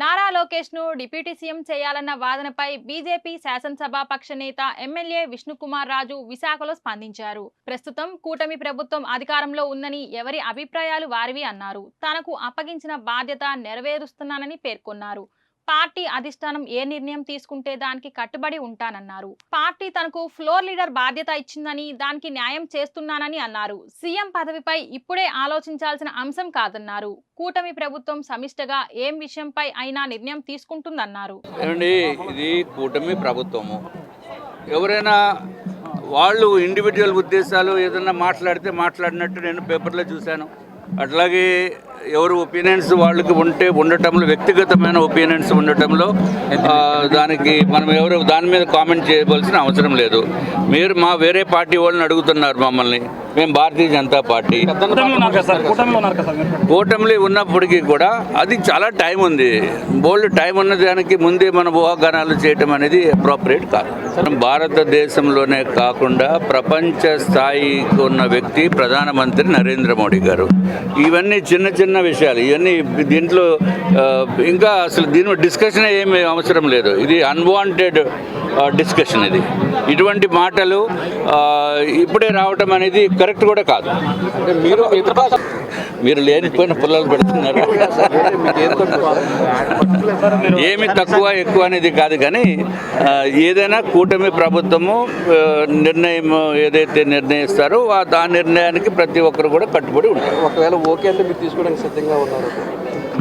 Nara లోకేష్ను deputy CM చేయాలన్న వాదనపై BJP శాసనసభ పక్ష నేత ఎమ్మెల్యే విష్ణుకుమార్ రాజు విశాఖలో స్పందించారు. ప్రస్తుతం కూటమి ప్రభుత్వం అధికారంలో ఉందని ఎవరి అభిప్రాయాలు వారివి అన్నారు. తనకు అప్పగించిన బాధ్యత నెరవేరుస్తున్నానని పేర్కొన్నారు. పార్టీ అధిష్టానం ఏ నిర్ణయం తీసుకుంటే దానికి కట్టుబడి ఉంటానన్నారు. పార్టీ తనకు ఫ్లోర్ లీడర్ బాధ్యత ఇచ్చిందని దానికి న్యాయం చేస్తున్నానని అన్నారు. సీఎం పదవిపై ఇప్పుడే ఆలోచించాల్సిన అంశం కాదన్నారు. కూటమి ప్రభుత్వం సమిష్టగా ఏం విషయంపై అయినా నిర్ణయం తీసుకుంటుందన్నారు. ఇది కూటమి ప్రభుత్వము. ఎవరైనా వాళ్ళు ఇండివిజువల్ ఉద్దేశాలు ఏదైనా మాట్లాడితే మాట్లాడినట్టు నేను పేపర్లో చూశాను. అట్లాగే ఎవరు ఒపీనియన్స్ వాళ్ళకి ఉంటే ఉండటంలో వ్యక్తిగతమైన ఒపీనియన్స్ ఉండటంలో దానికి మనం ఎవరు దాని మీద కామెంట్ చేయవలసిన అవసరం లేదు. మీరు మా వేరే పార్టీ వాళ్ళని అడుగుతున్నారు మమ్మల్ని. మేము భారతీయ జనతా పార్టీ. కూటమిలో ఉన్నప్పటికీ కూడా అది చాలా టైం ఉంది. బోల్డ్ టైం ఉన్న దానికి ముందే మన ఊహాగానాలు చేయటం అనేది అప్రోప్రియేట్ కాదు. భారతదేశంలోనే కాకుండా ప్రపంచ స్థాయికి ఉన్న వ్యక్తి ప్రధానమంత్రి నరేంద్ర మోడీ గారు. ఇవన్నీ చిన్న చిన్న విషయాలు. ఇవన్నీ దీంట్లో ఇంకా అసలు దీని డిస్కషన్ ఏమి అవసరం లేదు. ఇది అన్వాంటెడ్ డిస్కషన్ ఇది. ఇటువంటి మాటలు ఇప్పుడే రావటం అనేది కరెక్ట్ కూడా కాదు. మీరు మీరు లేనిపోయిన పుల్లలు పెడుతున్నారు? ఏమి తక్కువ ఎక్కువ అనేది కాదు కానీ ఏదైనా కూటమి ప్రభుత్వము నిర్ణయం ఏదైతే నిర్ణయిస్తారో ఆ నిర్ణయానికి ప్రతి ఒక్కరు కూడా కట్టుబడి ఉంటారు. ఒకవేళ ఓకే అంటే మీరు తీసుకోవడానికి సిద్ధంగా ఉన్నారు.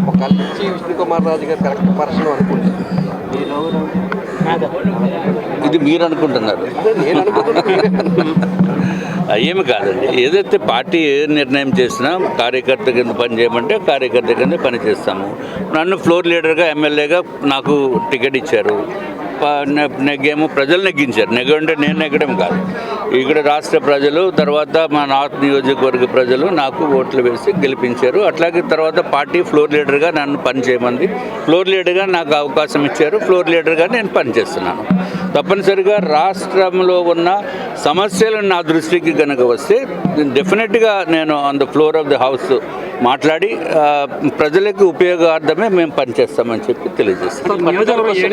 ఒకవేళ ఇచ్చి విష్ణు కుమార్ రాజు గారు కరెక్ట్ పర్సన్ అనుకుంటే ఇది మీరు అనుకుంటున్నారు ఏమి కాదండి. ఏదైతే పార్టీ ఏ నిర్ణయం చేసినా కార్యకర్త కింద పని చేయమంటే కార్యకర్త కింద పని చేస్తాము. నన్ను ఫ్లోర్ లీడర్గా ఎమ్మెల్యేగా నాకు టికెట్ ఇచ్చారు. నెగ్గేమో ప్రజలు నెగ్గించారు. నెగ్గంటే నేను నెగ్గడం కాదు. ఇక్కడ రాష్ట్ర ప్రజలు తర్వాత మా నార్త్ నియోజకవర్గ ప్రజలు నాకు ఓట్లు వేసి గెలిపించారు. అట్లాగే తర్వాత పార్టీ ఫ్లోర్ లీడర్గా నన్ను పనిచేయమంది ఫ్లోర్ లీడర్గా నాకు అవకాశం ఇచ్చారు. ఫ్లోర్ లీడర్గా నేను పనిచేస్తున్నాను తప్పనిసరిగా రాష్ట్రంలో ఉన్న సమస్యలు నా దృష్టికి కనుక వస్తే డెఫినెట్గా నేను on the floor of the house మాట్లాడి ప్రజలకు ఉపయోగార్థమే మేము పనిచేస్తామని చెప్పి తెలియజేస్తాం